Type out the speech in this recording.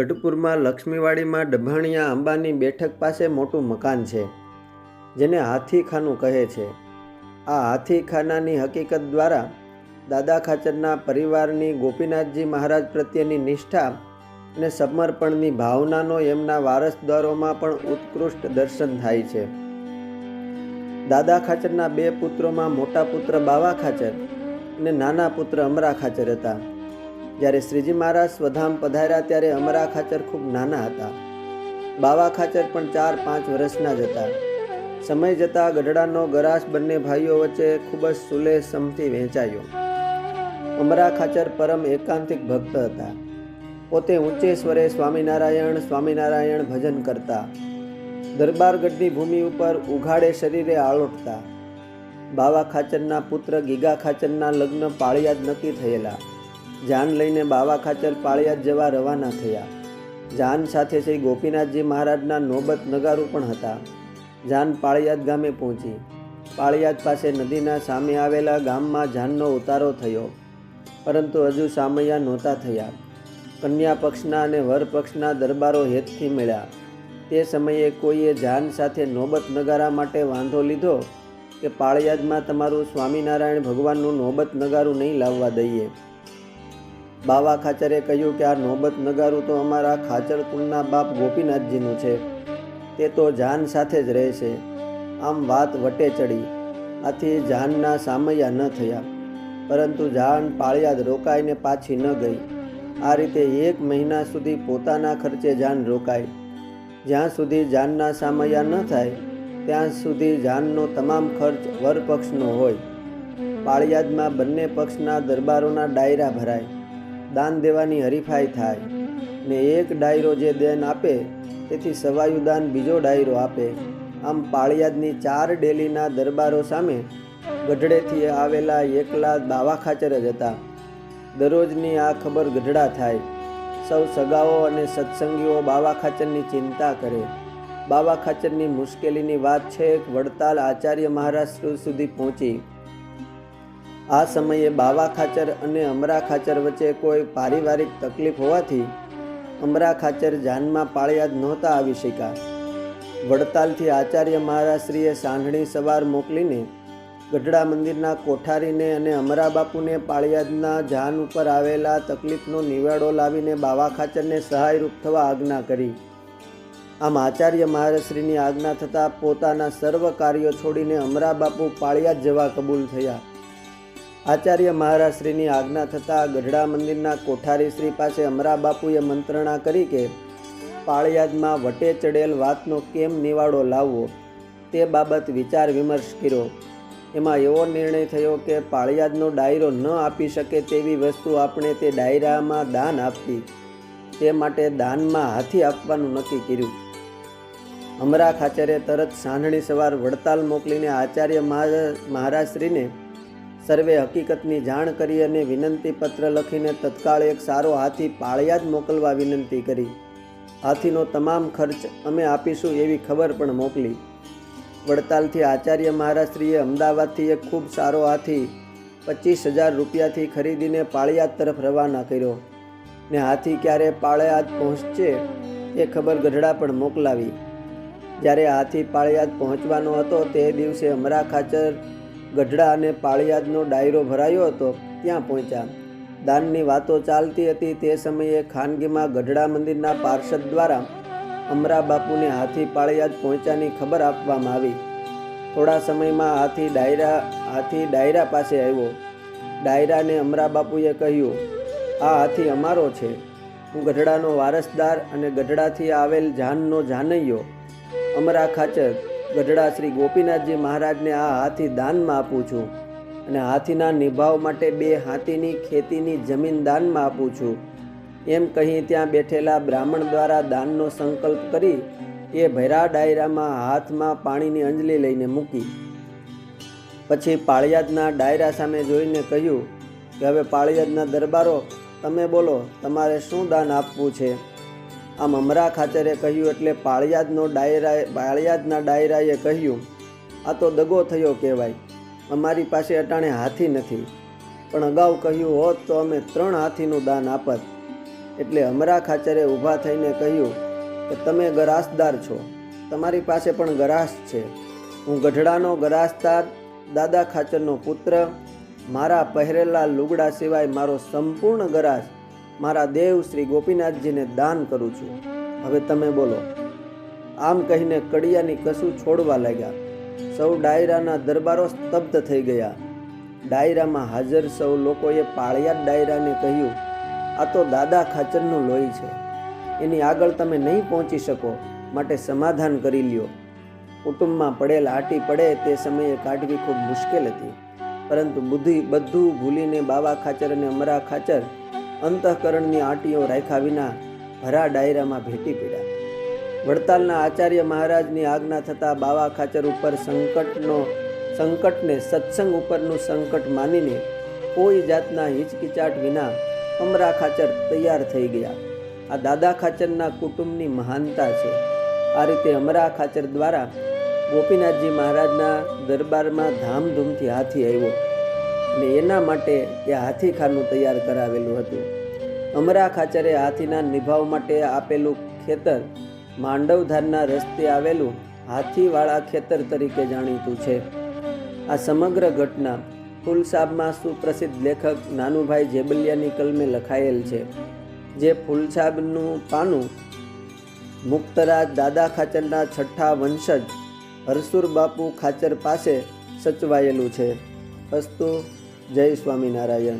ગઢપુરમાં લક્ષ્મીવાડીમાં ડભાણિયા અંબાની બેઠક પાસે મોટું મકાન છે, જેને હાથીખાનું કહે છે. આ હાથીખાનાની હકીકત દ્વારા દાદા ખાચરના પરિવારની ગોપીનાથજી મહારાજ પ્રત્યેની નિષ્ઠા અને સમર્પણની ભાવનાનો એમના વારસદારોમાં પણ ઉત્કૃષ્ટ દર્શન થાય છે. દાદા ખાચરના બે પુત્રોમાં મોટા પુત્ર બાવા ખાચર અને નાના પુત્ર અમરા ખાચર હતા. જ્યારે શ્રીજી મહારાજ સ્વધામ પધાર્યા ત્યારે અમરા ખાચર ખૂબ નાના હતા. બાવા ખાચર પણ ચાર પાંચ વર્ષના જ હતા. સમય જતાં ગઢડાનો ગરાસ બંને ભાઈઓ વચ્ચે ખૂબ જ સુલે સમથી વહેંચાયો. અમરા ખાચર પરમ એકાંતિક ભક્ત હતા. પોતે ઊંચે સ્વરે સ્વામિનારાયણ સ્વામિનારાયણ ભજન કરતા. દરબારગઢની ભૂમિ ઉપર ઉઘાડે શરીરે આળોટતા બાવા ખાચરના પુત્ર ગીગા ખાચરના લગ્ન પાળિયાદ નક્કી થયેલા. જાન લઈને બાવા ખાચર પાળિયાદ જવા રવાના થયા. જાન સાથે શ્રી ગોપીનાથજી મહારાજના નોબત નગારું પણ હતા. જાન પાળિયાદ ગામે પહોંચી. પાળિયાદ પાસે નદીના સામે આવેલા ગામમાં જાનનો ઉતારો થયો. પરંતુ હજુ સામૈયા નહોતા થયા. કન્યા પક્ષના અને વર પક્ષના દરબારો હેતથી મળ્યા. તે સમયે કોઈએ જાન સાથે નોબત નગારા માટે વાંધો લીધો કે પાળિયાદમાં તમારું સ્વામિનારાયણ ભગવાનનું નોબત નગારું નહીં લાવવા દઈએ. બાવા ખાચરે કહ્યું કે આ નોબત નગારું તો અમારા ખાચર કુળના બાપ ગોપીનાથજીનું છે. તે તો જાન સાથે જ રહેશે. આમ વાત વટે ચડી. આથી જાનના સામૈયા ન થયા. પરંતુ જાન પાળિયાદ રોકાઈને પાછી ન ગઈ. આ રીતે એક મહિના સુધી પોતાના ખર્ચે જાન રોકાય. જ્યાં સુધી જાનના સામૈયા ન થાય, ત્યાં સુધી જાનનો તમામ ખર્ચ વરપક્ષનો હોય. પાળિયાદમાં બંને પક્ષના દરબારોના ડાયરા ભરાય. દાન દેવાની હરીફાઈ થાય ને એક ડાયરો જે દેન આપે, તેથી સવાયુદાન બીજો ડાયરો આપે. આમ પાળિયાદની ચાર ડેલીના દરબારો સામે ગઢડેથી આવેલા એકલા દાવા ખાચર જ હતા. દરરોજની આ ખબર ગઢડા થાય. સૌ સગાઓ અને સત્સંગીઓ બાવા ખાચરની ચિંતા કરે. બાવા ખાચરની મુશ્કેલીની વાત છેક વડતાલ આચાર્ય મહારાજ સુધી પહોંચી. આ સમયે બાવા ખાચર અને અમરા ખાચર વચ્ચે કોઈ પારિવારિક તકલીફ હોવાથી અમરા ખાચર જાનમાં પાળિયાદ નહોતા આવી શક્યા. વડતાલથી આચાર્ય મહારાજશ્રીએ સાંઢણી સવાર મોકલીને ગઢડા મંદિરના કોઠારીને અને અમરા બાપુને પાળિયાદના જાન ઉપર આવેલા તકલીફનો નિવાડો લાવીને બાવા ખાચરને સહાયરૂપ થવા આજ્ઞા કરી. આમ આચાર્ય મહારાજશ્રીની આજ્ઞા થતાં પોતાના સર્વ કાર્યો છોડીને અમરા બાપુ પાળિયાદ જવા કબૂલ થયા. આચાર્ય મહારાજશ્રીની આજ્ઞા થતાં ગઢડા મંદિરના કોઠારી શ્રી પાસે અમરાબાપુએ મંત્રણા કરી કે, પાળિયાદમાં વટે ચડેલ વાતનો કેમ નિવાડો લાવવો? તે બાબત વિચાર વિમર્શ કર્યો. એમાં એવો નિર્ણય થયો કે પાળિયાદનો ડાયરો ન આપી શકે તેવી વસ્તુ આપણે તે ડાયરામાં દાન આપવી. તે માટે દાનમાં હાથી આપવાનું નક્કી કર્યું. અમરા ખાચરે તરત સાંઢણી સવાર વડતાલ મોકલીને આચાર્ય મહારાજશ્રીને સર્વે હકીકતની જાણ કરી અને વિનંતી પત્ર લખીને તત્કાળ એક સારો હાથી પાળિયાદ મોકલવા વિનંતી કરી. હાથીનો તમામ ખર્ચ અમે આપીશું એવી ખબર પણ મોકલી. વડતાલથી આચાર્ય મહારાજશ્રીએ અમદાવાદથી એક ખૂબ સારો હાથી પચીસ હજાર રૂપિયાથી ખરીદીને પાળિયાદ તરફ રવાના કર્યો. ને હાથી ક્યારે પાળિયાદ પહોંચશે એ ખબર ગઢડા પણ મોકલાવી. જ્યારે હાથી પાળિયાદ પહોંચવાનો હતો તે દિવસે અમરા ખાચર ગઢડા અને પાળિયાદનો ડાયરો ભરાયો હતો, ત્યાં પહોંચ્યા. દાનની વાતો ચાલતી હતી તે સમયે ખાનગીમાં ગઢડા મંદિરના પાર્ષદ દ્વારા અમરા બાપુને હાથી પાળિયાદ પહોંચ્યાની ખબર આપવામાં આવી. થોડા સમયમાં હાથી ડાયરા હાથી ડાયરા પાસે આવ્યો. ડાયરાને અમરા બાપુએ કહ્યું, આ હાથી અમારો છે. હું ગઢડાનો વારસદાર અને ગઢડાથી આવેલ જાનનો જાનૈયો. અમરા ખાચર ગઢડા શ્રી ગોપીનાથજી મહારાજને આ હાથી દાનમાં આપું છું અને હાથીના નિભાવ માટે બે હાથીની ખેતીની જમીન દાનમાં આપું છું. એમ કહી ત્યાં બેઠેલા બ્રાહ્મણ દ્વારા દાનનો સંકલ્પ કરી એ ભૈરા ડાયરામાં હાથમાં પાણીની અંજલી લઈને મૂકી. પછી પાળિયાદના ડાયરા સામે જોઈને કહ્યું કે, હવે પાળિયાદના દરબારો, તમે બોલો, તમારે શું દાન આપવું છે? આમ અમરા ખાચરે કહ્યું એટલે પાળિયાદનો ડાયરા પાળિયાદના ડાયરાએ કહ્યું, આ તો દગો થયો કહેવાય. અમારી પાસે અટાણે હાથી નથી. પણ અગાઉ કહ્યું હોત તો અમે ત્રણ હાથીનું દાન આપત. એટલે અમરા ખાચરે ઊભા થઈને કહ્યું કે, તમે ગરાસદાર છો. તમારી પાસે પણ ગરાસ છે. હું ગઢડાનો ગરાસદાર, દાદા ખાચરનો પુત્ર. મારા પહેરેલા લુગડા સિવાય મારો સંપૂર્ણ ગરાસ મારા દેવ શ્રી ગોપીનાથજીને દાન કરું છું. હવે તમે બોલો, આમ કહીને કડિયાની કશું છોડવા લાગ્યા. સૌ ડાયરાના દરબારો સ્તબ્ધ થઈ ગયા. ડાયરામાં હાજર સૌ લોકોએ પાળિયાદ ડાયરાને કહ્યું, આ તો દાદા ખાચરનું લોહી છે. એની આગળ તમે નહીં પહોંચી શકો, માટે સમાધાન કરી લ્યો. કુટુંબમાં પડેલ આટી પડે તે સમયે કાઢવી ખૂબ મુશ્કેલ હતી. પરંતુ બુદ્ધિ બધું ભૂલીને બાવા ખાચર અને અમરા ખાચર અંતઃકરણની આંટીઓ રાખ્યા વિના ભરા ડાયરામાં ભેટી પડ્યા. વડતાલના આચાર્ય મહારાજની આજ્ઞા થતાં બાવા ખાચર ઉપર સંકટનો, સંકટને સત્સંગ ઉપરનું સંકટ માનીને કોઈ જાતના હિચકિચાટ વિના અમરા ખાચર તૈયાર થઈ ગયા. આ દાદા ખાચરના કુટુંબની મહાનતા છે. આ રીતે અમરા ખાચર દ્વારા ગોપીનાથજી મહારાજના દરબારમાં ધામધૂમથી હાથી આવ્યો. અને એના માટે એ હાથીખાનું તૈયાર કરાવેલું હતું. અમરા ખાચરે હાથીના નિભાવ માટે આપેલું ખેતર માંડવધારના રસ્તે આવેલું હાથીવાળા ખેતર તરીકે જાણીતું છે. આ સમગ્ર ઘટના ફૂલસાબમાં સુપ્રસિદ્ધ લેખક નાનુભાઈ જેબલિયાની કલમે લખાયેલ છે, જે ફૂલસાબનું પાનું મુક્તરાજ દાદા ખાચરના છઠ્ઠા વંશજ હરસુર બાપુ ખાચર પાસે સચવાયેલું છે. અસ્તુ જય સ્વામિનારાયણ.